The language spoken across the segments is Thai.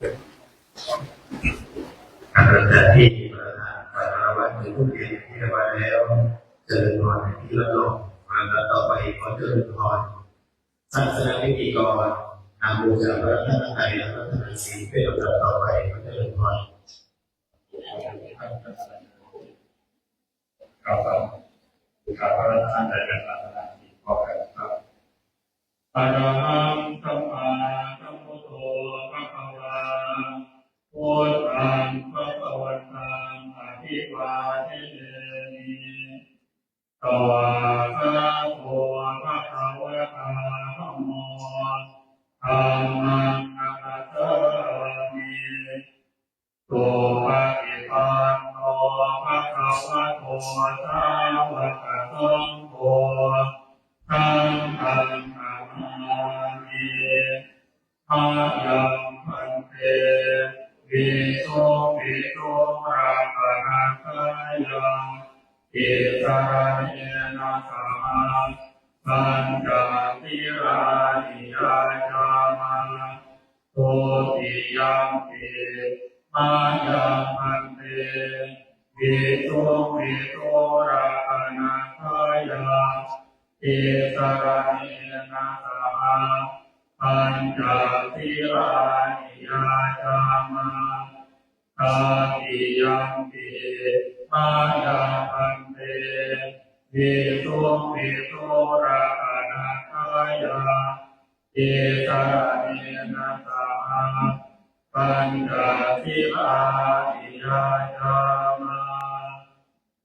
หลังจากที่ประธานฝ่ายพระวัดมีผู้เกียรติที่ได้มาแล้วเจริญพรในที่ละลงมาแล้วต่อไปขอเจริญพรศาสนาพิธีกรนำบูชาพระรัตนตรและพระธรรมศีลเป็นลำดับต่อไปขอเจริญพรเราต้องกราบพระราชทานใจกันตามนาที่พอกันครับอะระหัง อายังพันเตวิโสวิโตราปนาคายังอิสระเนนะสาสัญจติรานิยาจามาโตติยังปิมายังพันเตวิโตวิโตราปนาคายาเอสระเนนะสา ปัญจทิรานิยาจามาตาติยังปิมายังพันเตวิโตวิโตรานาคายาเอสระเนนะสาปัญจทิลานิยาจามา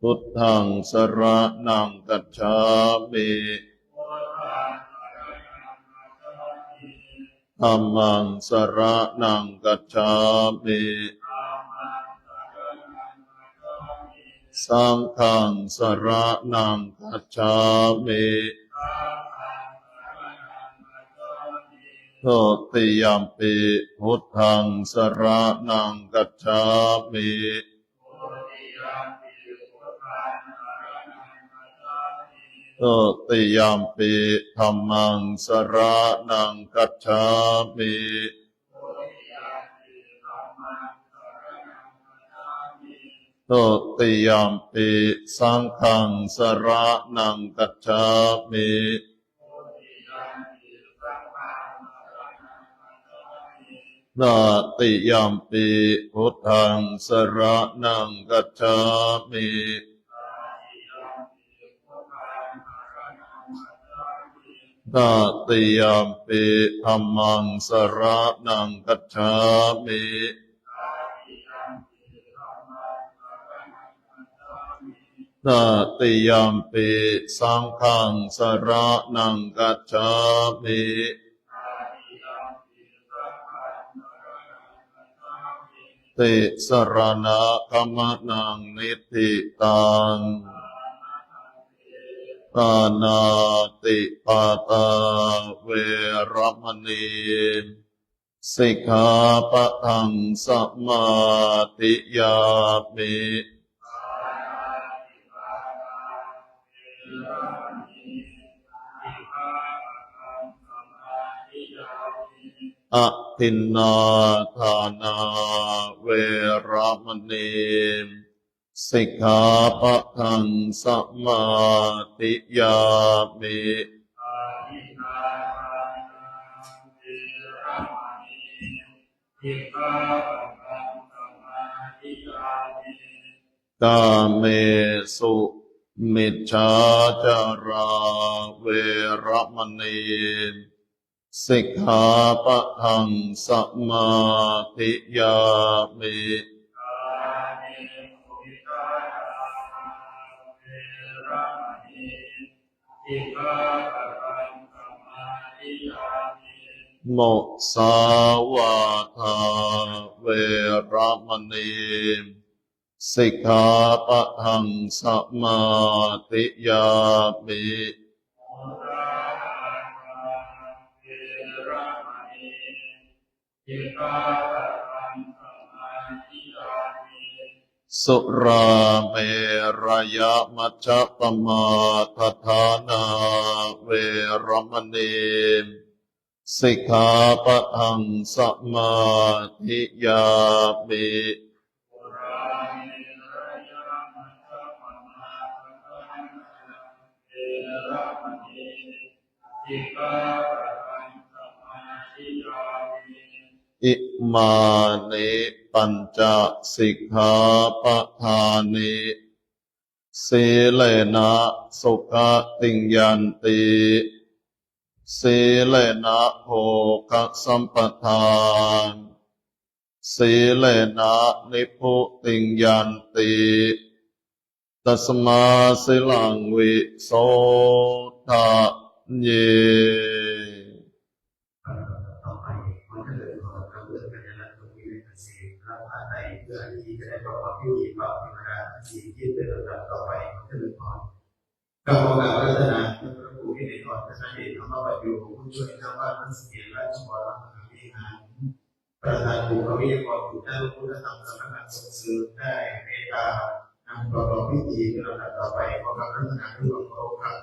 พุทธังสระนังกัจฉามิธัมมังสระนังกัจฉามิสังฆังสระนังกัจฉามิ ทติยมปิพุทธังสระนังกัจฉามิโตติยามปิธรรมังสระนังกัจฉามิโตติยามปิสังฆังสระนังกัจฉามิ นาติยามปิพุทธังสระนังกัจฉามินาติยามปิธรรมังสระนังกัจฉามินาติยามปิสังฆังสระนังกัจฉามิ ติสรณะกมนังนิธิตังตานาติปาตาเวรมณีสิกขาปะทังสมาติยามิ อะทินนาทานาเวรมณีสิกขาปะทังสมาติยามิกาเมสุมิจฉาจาราเวระมณี สิกขาปะทังสมาธิยามิโมสาวาทาเวรมณีสิกขาปะทังสมาธิยามิ สุราเมรยมัจจปมาทฐานาเวรมณีสิกขาปะทังสมาธิยามิโมรามิระยะมัจจปมาปะทังเวระมณีสิกขา อิมานิปัญจสิกขาปะทานิสีเลนะสุขติงยันติสีเลนะโภคสัมปทานสีเลนะนิพุติงยันติตัสมาสิลังวิโสทะเย พื่อที่จะได้ประกอบพิธีต่อธรรมดาสีที่เป็นลำดับต่อไปขอเจริญพรกรรมการรัตนาพระครูที่ในตอนพระนาเดชธรรมบัญญูผู้ช่วยเจ้าว่าทั้งสี่ราชวรมหาวิหารประธานบุพวิทยากรผู้ตั้งพุทธธรรมสำนักงานส่งเสริมได้เมตตานำประกอบพิธีเป็นลำดับต่อไปของกาบรัตนาด้วยความเคารพครับ